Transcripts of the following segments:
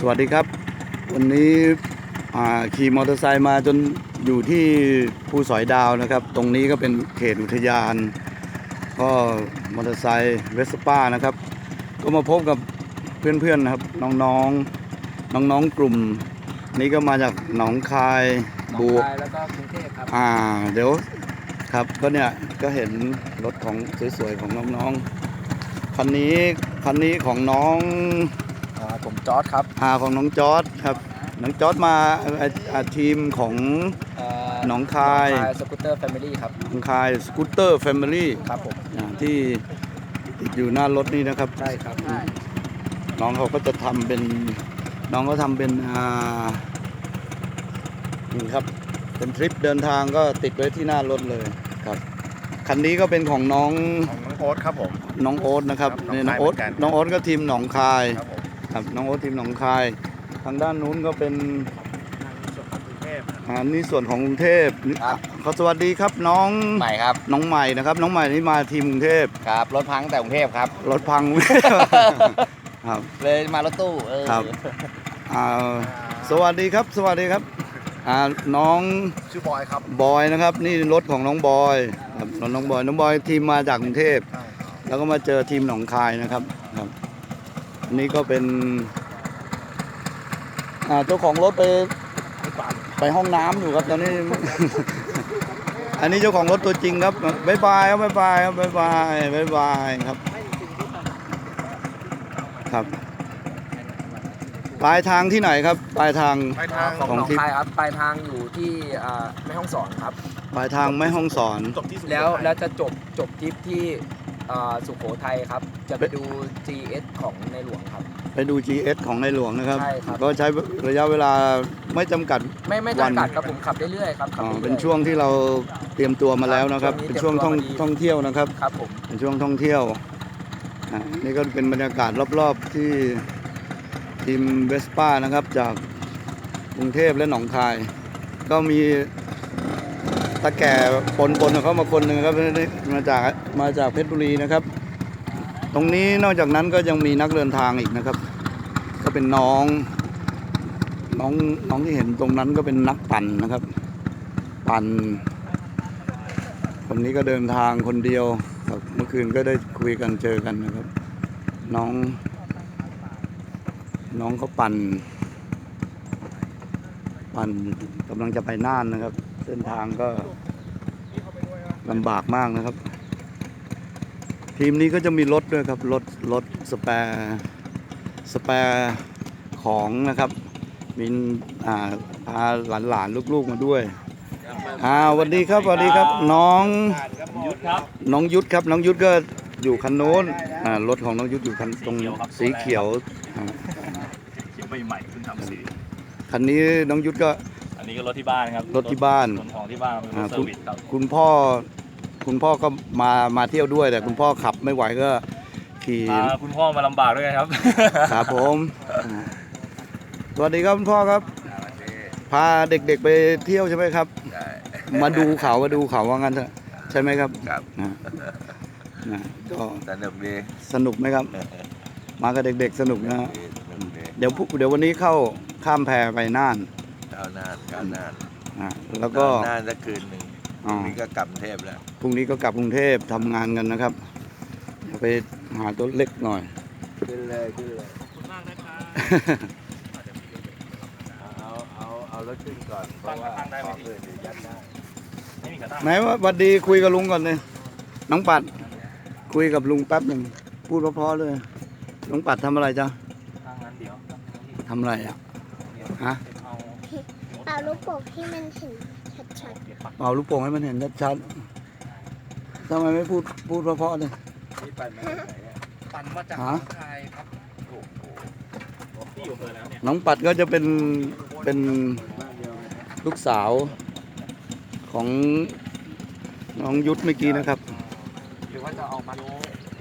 สวัสดีครับ วันนี้อ่าขี่มอเตอร์ไซค์มาจนอยู่ที่ภูสอยดาวนะครับ ตรงนี้ก็เป็นเขตอุทยาน ก็มอเตอร์ไซค์เวสป้านะครับ ก็มาพบกับเพื่อนๆนะครับ น้องๆน้องๆกลุ่ม นี้ก็มาจากหนองคายหนองบวกคายแล้วก็กรุงเทพครับอ่าเดี๋ยวครับก็เนี่ยก็เห็นรถของสวยๆของน้องๆคันนี้คันนี้ของน้องอ่า ผมจอร์ดครับอาของน้องจอร์ดครับน้องจอร์ดมาอ่าอ่าทีมของเอ่อหนองคายสกูตเตอร์แฟมิลี่ครับหนองคายสกูตเตอร์แฟมิลี่ครับผมที่ติดอยู่หน้ารถนี่นะครับ ใช่ครับน้องเขาก็จะทำเป็นน้องเขาทำเป็นอ่านี่ครับเป็นทริปเดินทางก็ติดไว้ที่หน้ารถเลยครับคันนี้ก็เป็นของน้องของน้องโอ๊ตครับผม น้องโอ๊ตนะครับครับนี่น้น้อองงโอ๊ตคายเหมือนกัน น้องโอ๊ตก็ทีมหนองคาย ครับผม ครับน้องโอ๊ตทีมหนองคาย ทางด้านนู้นก็เป็นส่วนของกรุงเทพอ่านี่ส่วนของกรุงเทพนี่ขอสวัสดีครับน้องใหม่ครับ น้องใหม่นะครับ น้องใหม่นี่มาทีมกรุงเทพครับรถพังแต่กรุงเทพครับรถพัง ครับเลยมารถตู้เออครับอ่าสวัสดีครับ สวัสดีครับอ่าน้องชื่อบอยครับบอยนะครับ นี่รถของน้องบอยครับน้องบอยน้องบอยทีมมาจากกรุงเทพใช่ครับแล้วก็มาเจอทีมหนองคายนะครับครับอั นนี่ก็เป็นอ่าเจ้าของรถไปไปห้องน้ำอยู่ครับตอนนี้ อันนี้เจ้าของรถตัวจริงครับบ๊ายบายครับบ๊ายบายครับบ๊ายบายบ๊ายบายครับ ครับ ปลายทางที่ไหนครับ ปลายทางไปทางของของหนองทริปคายครับปลายทางอยู่ที่อ่าแม่ฮ่องสอนครับ ปลายทางแม่ห้องสอนจบที่สุโขทัยแล้วแล้วจะจบจบทริปที่ อ่าสุโขทัยครับ จะไปดู GS ของในหลวงครับ ไปดู GS ของในหลวงนะครับ ใช่ครับ ก็ใช้ระยะเวลาไม่จำกัด ไม่ไม่วัน จำกัดครับผมขับเรื่อยๆครับขับอ๋อรื่อยๆ เป็นช่วงที่เราเตรียมตัวมาแล้วนะครับช่วงนี้เป็นช่วงท่องเตรียมตัวมาดี ท่องเที่ยวนะครับ ครับผม เป็นช่วงท่องเที่ยวอะนี่ก็เป็นบรรยากาศรอบๆที่ทีมเวสป้านะครับจากกรุงเทพและหนองคาย ก็มี ตะแก่ปนปนๆเขามาคนหนึ่งครับมาจากมาจากเพชรบุรีนะครับ ตรงนี้นอกจากนั้นก็ยังมีนักเดินทางอีกนะครับ ก็เป็นน้องน้องน้องที่เห็นตรงนั้นก็เป็นนักปั่นนะครับ ปั่นคนนี้ก็เดินทางคนเดียวครับเมื่อคืนก็ได้คุยกันเจอกันนะครับ น้อง น้องเขาปั่น ปั่นกำลังจะไปน่านนะครับ เส้นทางก็ลำบากมากนะครับ ทีมนี้ก็จะมีรถด้วยครับ รถรถสแปร์สแปร์ของนะครับมีอ่าพาหลานๆลูกๆมาด้วยอ่าสวัสดีครับสวัสดีครับน้องยุทธครับน้องยุทธครับ น้องยุทธก็อยู่คันโน้นอ่ารถของน้องยุทธอยู่คันตรงสีเขียวอ่าเขียวใหม่ๆเพิ่งทำสีคันนี้น้องยุทธก็อั นนี้ก็รถที่บ้านครับรถที่บ้านขนของที่บ้านเป็นรอ่าถเซอร์วิสครับคุณพ่อคุณพ่อก็มามาเที่ยวด้วย แต่คุณพ่อขับไม่ไหวก็ขี่พาคุณพ่อมาลำบากด้วยครับ ครับผมอ่าสวัสดีครับคุณพ่อครับ พาเด็กๆไปเที่ยวใช่ไหมครับ มาดูเขามาดูเขาว่างั้นเถอะใช่ไหมครับครับ นะนะก็สนุกดีสนุกไหมครับ มากับเด็กๆสนุกนะฮะสนุกดีเดี๋ยวพรุ่งเดี๋ยววันนี้เข้าข้ามแพไปน่าน ก้าวหน้าก้าวหน้าอ่าแล้วก็ก้าวหน้าสักคืนหนึ่งพอ๋อ รุ่งนี้ก็กลับกรุงเทพแล้ว พรุ่งนี้ก็กลับกรุงเทพทำงานกันนะครับเดี๋ยวไปหาตัวเล็กหน่อย ขึ้นเลยขึ้นเลยเอาเอาเอารถขึ้นก่อนเพราะว่าของอื่นเดี๋ยวยัดได้ไม่มีขาตั้งไหนว่าบัดดีคุยกับลุงก่อนเลยน้องปัด คุยกับลุงแป๊บหนึ่งพูดเพราะๆเลยน้องปัดทำอะไรจ๊ะข้างนั้นเดี๋ยวทำอะไรอะฮะ เอาเป่าลูกโป่งให้มันเห็นชัดเป่าลูกโป่งให้มันเห็นชัดๆทำไมไม่พูดพูดเพราะๆเลยนี่ปั่นมาจากไหนเนี่ยปั่นมาจากฮะคายครับโอ้โหที่อยู่อำเภอแล้วเนี่ยน้องปัดก็จะเป็นเป็นลูกสาวของน้องยุทธเมื่อกี้นะครับ หรือว่าจะเอามาโน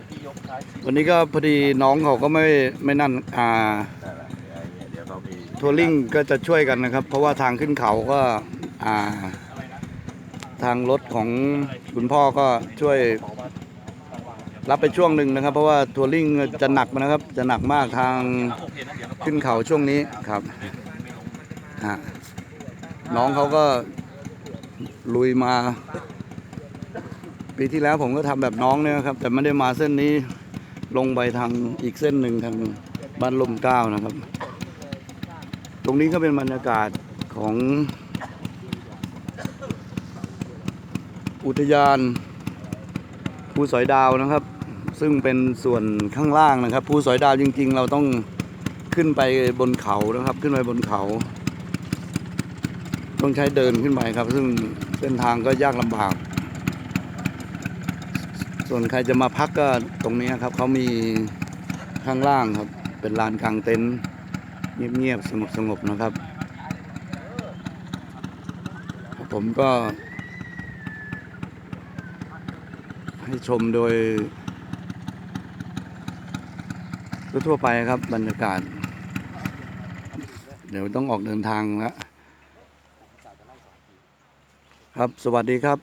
ที่ยกท้าย วันนี้ก็พอดีน้องเขาก็ไม่ไม่นั่นอ่า ทัวริงก็จะช่วยกันนะครับ เพราะว่าทางขึ้นเขาก็าทางรถของคุณพ่อก็ช่วยรับไปช่วงหนึ่งนะครับ เพราะว่าทัวริงจะหนักนะครับ จะหนักมากทางขึ้นเขาช่วงนี้ครับน้องเขาก็ลุยมาปีที่แล้วผมก็ทำแบบน้องเนี่ยครับ แต่ไม่ได้มาเส้นนี้ลงไปทางอีกเส้นหนึ่งทางบ้านลมเก้านะครับ ตรงนี้ก็เป็นบรรยากาศของ อุทยานภูสอยดาวนะครับ ซึ่งเป็นส่วนข้างล่างนะครับภูสอยดาวจริง ๆ เราต้องขึ้นไปบนเขานะครับ ขึ้นไปบนเขา ต้องใช้เดินขึ้นไปครับ ซึ่งเส้นทางก็ยากลำบาก ส่วนใครจะมาพักก็ตรงนี้ครับเขามีข้างล่างครับ เป็นลานกลางเต็นท์ เงียบๆสงบๆนะครับ ผมก็ ให้ชมโดย ทั่วไปครับบรรยากาศ เดี๋ยวต้องออกเดินทางแล้วครับ สวัสดีครับ